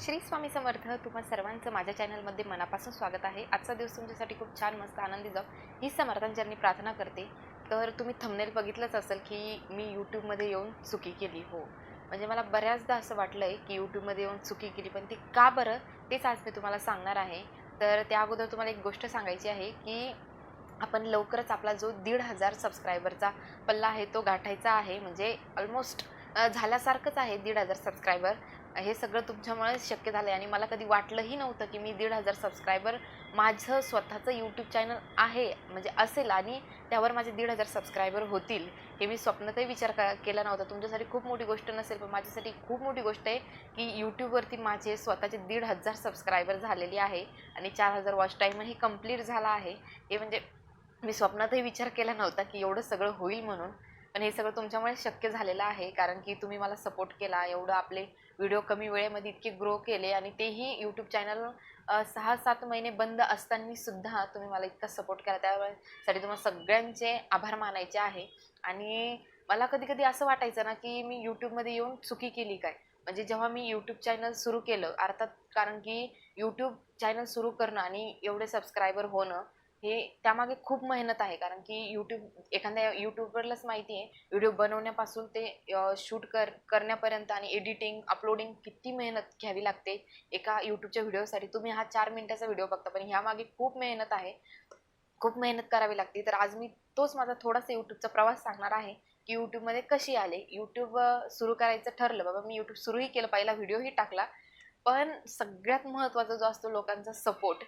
श्री स्वामी समर्थ तुम्हा सर्वांचं माझ्या चॅनलमध्ये मनापासून स्वागत आहे. आजचा दिवस तुमच्यासाठी खूप छान मस्त आनंदी जाऊ ही समर्थांचरणी प्रार्थना करते. तर तुम्ही थंबनेल बघितलंच असेल की मी यूट्यूबमध्ये येऊन चुकी केली हो. म्हणजे मला बऱ्याचदा असं वाटलं आहे की यूट्यूबमध्ये येऊन चुकी केली पण ती का बरं तेच आज मी तुम्हाला सांगणार आहे. तर त्या अगोदर तुम्हाला एक गोष्ट सांगायची आहे की आपण लवकरच आपला जो दीड हजार सबस्क्रायबरचा पल्ला आहे तो गाठायचा आहे. म्हणजे ऑलमोस्ट झाल्यासारखंच आहे दीड हजार सबस्क्रायबर हे सगळं तुमच्यामुळेच शक्य झालं आहे आणि मला कधी वाटलंही नव्हतं की मी दीड हजार सबस्क्रायबर माझं स्वतःचं यूट्यूब चॅनल आहे म्हणजे असेल आणि त्यावर माझे दीड हजार सबस्क्रायबर होतील हे मी स्वप्नातही विचार का केला नव्हता. तुमच्यासाठी खूप मोठी गोष्ट नसेल पण माझ्यासाठी खूप मोठी गोष्ट आहे की यूट्यूबवरती माझे स्वतःचे दीड हजार सबस्क्रायबर झालेले आहे आणि चार हजार वॉच टाईमही कंप्लीट झाला आहे. हे म्हणजे मी स्वप्नातही विचार केला नव्हता की एवढं सगळं होईल म्हणून. पण हे सगळं तुमच्यामुळे शक्य झालेलं आहे कारण की तुम्ही मला सपोर्ट केला एवढं आपले व्हिडिओ कमी वेळेमध्ये इतके ग्रो केले आणि तेही यूट्यूब चॅनल सहा सात महिने बंद असताना सुद्धा तुम्ही मला इतका सपोर्ट केला. त्यासाठी तुम्हाला सगळ्यांचे आभार मानायचे आहे. आणि मला कधी कधी असं वाटायचं ना की मी यूट्यूबमध्ये येऊन चुकी केली काय? म्हणजे जेव्हा मी यूट्यूब चॅनल सुरू केलं अर्थात कारण की यूट्यूब चॅनल सुरू करणं आणि एवढे सबस्क्रायबर होणं हे त्यामागे खूप मेहनत आहे. कारण की यूट्यूब एखाद्या यूट्यूबरलाच माहिती आहे व्हिडिओ बनवण्यापासून ते शूट कर करण्यापर्यंत आणि एडिटिंग अपलोडिंग किती मेहनत घ्यावी लागते एका यूट्यूबच्या व्हिडिओसाठी. तुम्ही हा चार मिनिटाचा व्हिडिओ बघता पण ह्यामागे खूप मेहनत आहे. खूप मेहनत करावी लागते. तर आज मी तोच माझा थोडासा यूट्यूबचा प्रवास सांगणार आहे की यूट्यूबमध्ये कशी आले. यूट्यूब सुरू करायचं ठरलं. बाबा मी यूट्यूब सुरूही केलं. पहिला व्हिडिओही टाकला. पण सगळ्यात महत्त्वाचा जो असतो लोकांचा सपोर्ट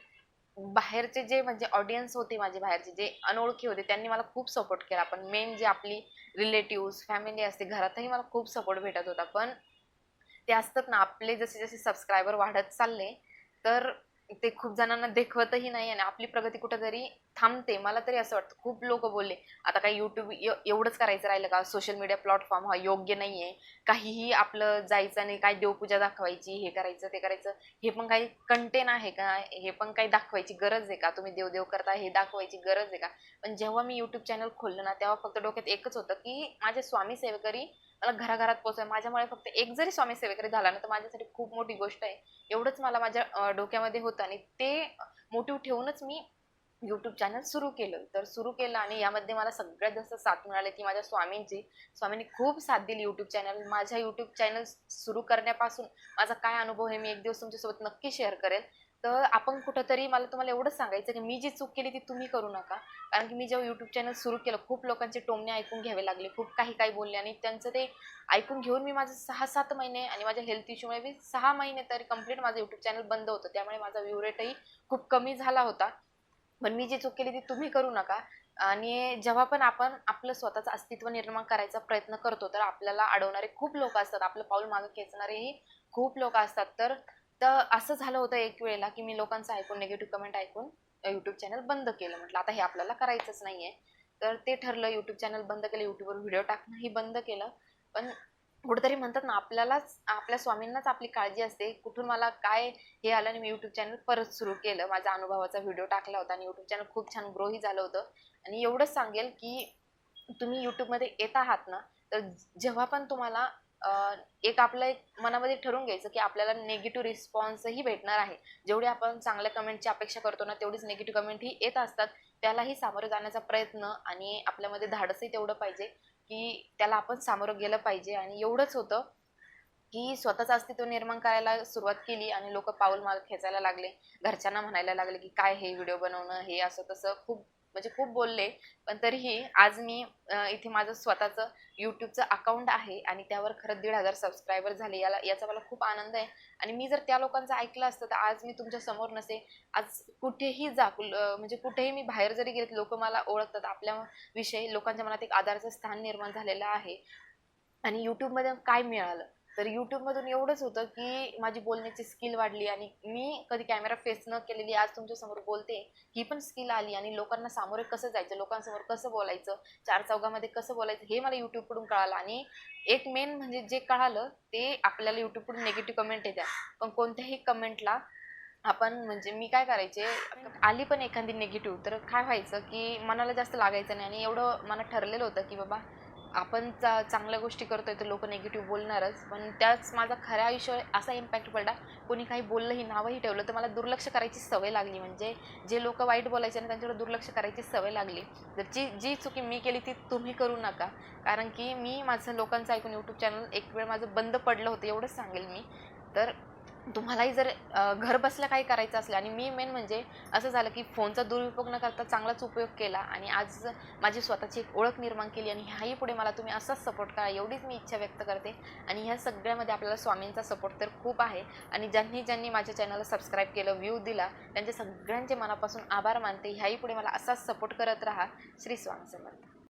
बाहेरचे जे म्हणजे ऑडियन्स होते माझे बाहेरचे जे अनोळखी होते त्यांनी मला खूप सपोर्ट केला. पण मेन जे आपली रिलेटिव्स फॅमिली असते घरातही मला खूप सपोर्ट भेटत होता. पण ते असतात ना आपले जसे जसे सबस्क्रायबर वाढत चालले तर ते खूप जणांना देखवतही नाही आणि आपली प्रगती कुठंतरी थांबते. मला तरी असं वाटतं खूप लोक बोलले आता काही यूट्यूब एवढंच करायचं राहिलं का? सोशल मीडिया प्लॅटफॉर्म हा योग्य नाही आहे काहीही आपलं जायचं नाही काय देवपूजा दाखवायची हे करायचं ते करायचं हे पण काही कंटेन आहे का? हे पण काही दाखवायची गरज आहे का? तुम्ही देवदेव करता हे दाखवायची गरज आहे का? पण जेव्हा मी यूट्यूब चॅनल खोललं ना तेव्हा फक्त डोक्यात एकच होतं की माझे स्वामी सेवेकरी मला घराघरात पोहोचवाय माझ्यामुळे फक्त एक जरी स्वामी सेवेकरी झाला ना तर माझ्यासाठी खूप मोठी गोष्ट आहे. एवढंच मला माझ्या डोक्यामध्ये होतं. आणि ते मोटिव्ह ठेवूनच मी यूट्यूब चॅनल सुरू केलं. तर सुरू केलं आणि यामध्ये मला सगळ्यात जास्त साथ मिळाली. ती माझ्या स्वामींची. स्वामींनी खूप साथ दिली यूट्यूब चॅनल माझ्या यूट्यूब चॅनल सुरू करण्यापासून माझा काय अनुभव आहे मी एक दिवस तुमच्यासोबत नक्की शेअर करेल तर आपण कुठंतरी मला तुम्हाला एवढंच सांगायचं की मी जी चूक केली ती तुम्ही करू नका. कारण की मी जेव्हा यूट्यूब चॅनल सुरू केलं खूप लोकांचे टोमणे ऐकून घ्यावे लागले खूप काही काही बोलले आणि त्यांचं ते ऐकून घेऊन मी माझं सहा सात महिने आणि माझ्या हेल्थ इश्यूमुळे मी सहा महिने तरी कंप्लीट माझं यूट्यूब चॅनल बंद होतं. त्यामुळे माझा व्ह्यू रेटही खूप कमी झाला होता. पण मी जी चूक केली ती तुम्ही करू नका. आणि जेव्हा पण आपण आपलं स्वतःचं अस्तित्व निर्माण करायचा प्रयत्न करतो तर आपल्याला अडवणारे खूप लोक असतात. आपलं पाऊल मागे खेचणारेही खूप लोक असतात. तर तर असं झालं होतं एक वेळेला की मी लोकांचं ऐकून निगेटिव्ह कमेंट ऐकून यूट्यूब चॅनल बंद केलं. म्हटलं आता हे आपल्याला करायचंच नाही आहे तर ते ठरलं यूट्यूब चॅनल बंद केलं यूट्यूबवर व्हिडिओ टाकणंही बंद केलं. पण कुठेतरी म्हणतात ना आपल्यालाच आपल्या स्वामींनाच आपली काळजी असते. कुठून मला काय हे आलं आणि मी यूट्यूब चॅनल परत सुरू केलं. माझा अनुभवाचा व्हिडिओ टाकला होता आणि यूट्यूब चॅनल खूप छान ग्रोही झालं होतं. आणि एवढंच सांगेल की तुम्ही यूट्यूबमध्ये येत आहात ना तर जेव्हा पण तुम्हाला एक आपलं एक मनामध्ये ठरवून घ्यायचं की आपल्याला निगेटिव्ह रिस्पॉन्सही भेटणार आहे. जेवढे आपण चांगल्या कमेंटची अपेक्षा करतो ना तेवढीच निगेटिव्ह कमेंटही येत असतात. त्यालाही सामोरं जाण्याचा प्रयत्न आणि आपल्यामध्ये धाडसही तेवढं पाहिजे की त्याला आपण सामोरं गेलं पाहिजे. आणि एवढंच होतं की स्वतःचं अस्तित्व निर्माण करायला सुरुवात केली आणि लोक पाऊल माग खेचायला लागले. घरच्यांना म्हणायला लागले की काय हे व्हिडिओ बनवणं? हे असं तसं खूप म्हणजे खूप बोलले पण तरीही आज मी इथे माझं स्वतःचं यूट्यूबचं अकाउंट आहे आणि त्यावर खरंच दीड हजार सबस्क्रायबर झाले याला याचा मला खूप आनंद आहे. आणि मी जर त्या लोकांचं ऐकलं असतं तर आज मी तुमच्यासमोर नसे आज कुठेही जा म्हणजे कुठेही मी बाहेर जरी गेले लोक मला ओळखतात. आपल्या विषयी लोकांच्या मनात एक आधारचं स्थान निर्माण झालेलं आहे. आणि यूट्यूबमध्ये काय मिळालं? तर यूट्यूबमधून एवढंच होतं की माझी बोलण्याची स्किल वाढली आणि मी कधी कॅमेरा फेस न केलेली आज तुमच्यासमोर बोलते ही पण स्किल आली आणि लोकांना सामोरे कसं जायचं लोकांसमोर कसं बोलायचं चार चौघामध्ये कसं बोलायचं हे मला युट्यूबकडून कळालं आणि एक मेन म्हणजे जे कळालं ते आपल्याला युट्यूबकडून निगेटिव्ह कमेंट येतात पण कोणत्याही कमेंटला आपण म्हणजे मी काय करायचे आली पण एखादी निगेटिव्ह तर काय व्हायचं की मनाला जास्त लागायचं नाही आणि एवढं मला ठरलेलं होतं की बाबा आपण चा चांगल्या गोष्टी करतोय तर लोक निगेटिव्ह बोलणारच. पण त्याच माझा खऱ्या आयुष्यावर असा इम्पॅक्ट पडला कोणी काही बोललंही नावही ठेवलं तर मला दुर्लक्ष करायची सवय लागली. म्हणजे जे लोक वाईट बोलायचे ना त्यांच्याकडे दुर्लक्ष करायची सवय लागली. तर जी जी चुकी मी केली ती तुम्ही करू नका. कारण की मी माझं लोकांचं ऐकून यूट्यूब चॅनल एक वेळ माझं बंद पडलं होतं एवढंच सांगेल मी. तर तुम्हालाही जर घर बसल्या काही करायचं असलं आणि मी मेन म्हणजे असं झालं की फोनचा दुरुपयोग न करता चांगलाच उपयोग केला आणि आज माझी स्वतःची एक ओळख निर्माण केली आणि ह्याही पुढे मला तुम्ही असाच सपोर्ट करा एवढीच मी इच्छा व्यक्त करते. आणि ह्या सगळ्यामध्ये आपल्याला स्वामींचा सपोर्ट तर खूप आहे. आणि ज्यांनी ज्यांनी माझ्या चॅनलला सबस्क्राईब केलं व्ह्यू दिला त्यांचे सगळ्यांचे मनापासून आभार मानते. ह्याही पुढे मला असाच सपोर्ट करत राहा. श्री स्वामी समर्थ.